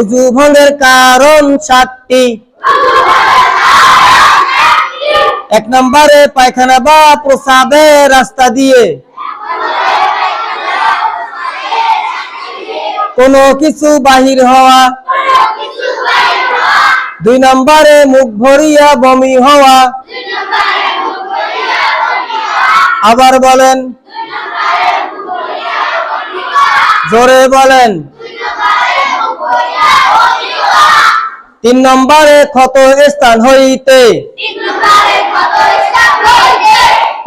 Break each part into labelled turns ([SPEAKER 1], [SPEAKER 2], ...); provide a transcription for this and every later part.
[SPEAKER 1] উজু কারণ সাতটি। এক নম্বরে পায়খানা বা প্রসাবের রাস্তা দিয়ে। কোনো কিছু বাহির হওয়া। দুই নম্বরে মুখ ভরিয়া বমি হওয়া। আবার বলেন, জোরে বলেন তিন নম্বরে ক্ষত স্থান হইতে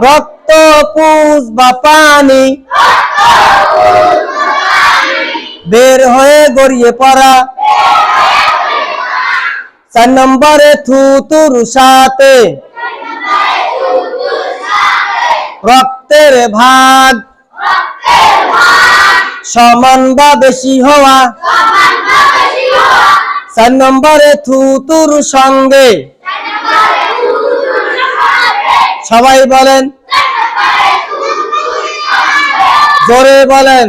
[SPEAKER 1] রক্ত পুষ বা পানি বের হয়ে গড়িয়ে পড়া। চার নম্বরে থুতুর সাথে রক্তের ভাগ সমান বা বেশি হওয়া। চার নম্বরে থুতুর সঙ্গে। সবাই বলেন, জোরে বলেন।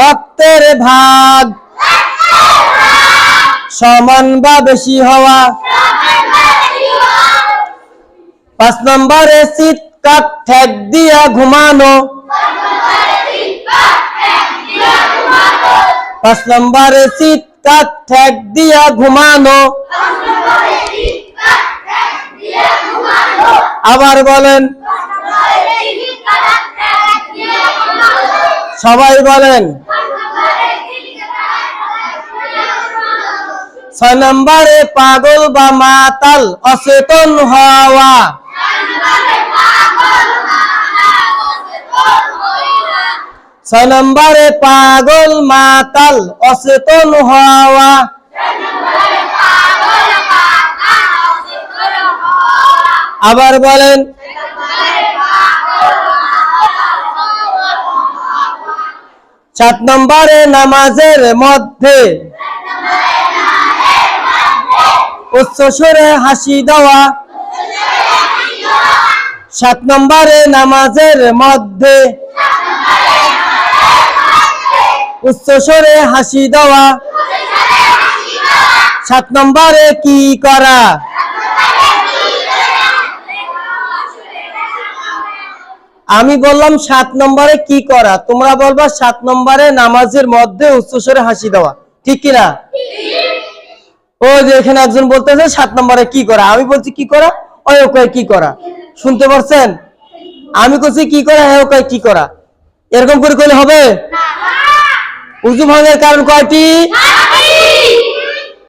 [SPEAKER 1] রক্তের ভাগ সমান বা বেশি হওয়া। পাঁচ নম্বরে শীত কাঠ ঠেক দিয়া ঘুমানো। পাঁচ নম্বরে কাঠ ঠেক দিয়া ঘুমানো। আবার বলেন, সবাই বলেন, ছয় নম্বরে পাগল বা মাতাল অচেতন হওয়া। ছয় নম্বরে পাগল মাতাল, অচেতন হওয়া। আবার বলেন, সাত নম্বরে নামাজের মধ্যে উচ্চ সুরে হাসি দেওয়া। সাত নম্বরে নামাজের মধ্যে উচ্চ সুরে হাসি দেওয়া। সাত নম্বরে কি করা? আমি বললাম সাত নম্বরে কি করা? তোমরা বলবা সাত নম্বরে নামাজের মধ্যে উচ্চস্বরে হাসি দেওয়া। ঠিক কিনা? ও যে এখানে একজন বলতেছে সাত নম্বরে কি করা? আমি বলছি কি করা? ও কয় কি করা? শুনতে পারছেন? আমি বলছি কি করা? হ্যাঁ কি করা? এরকম করে করলে হবে? উজু ভাঙের কারণ কয়টি?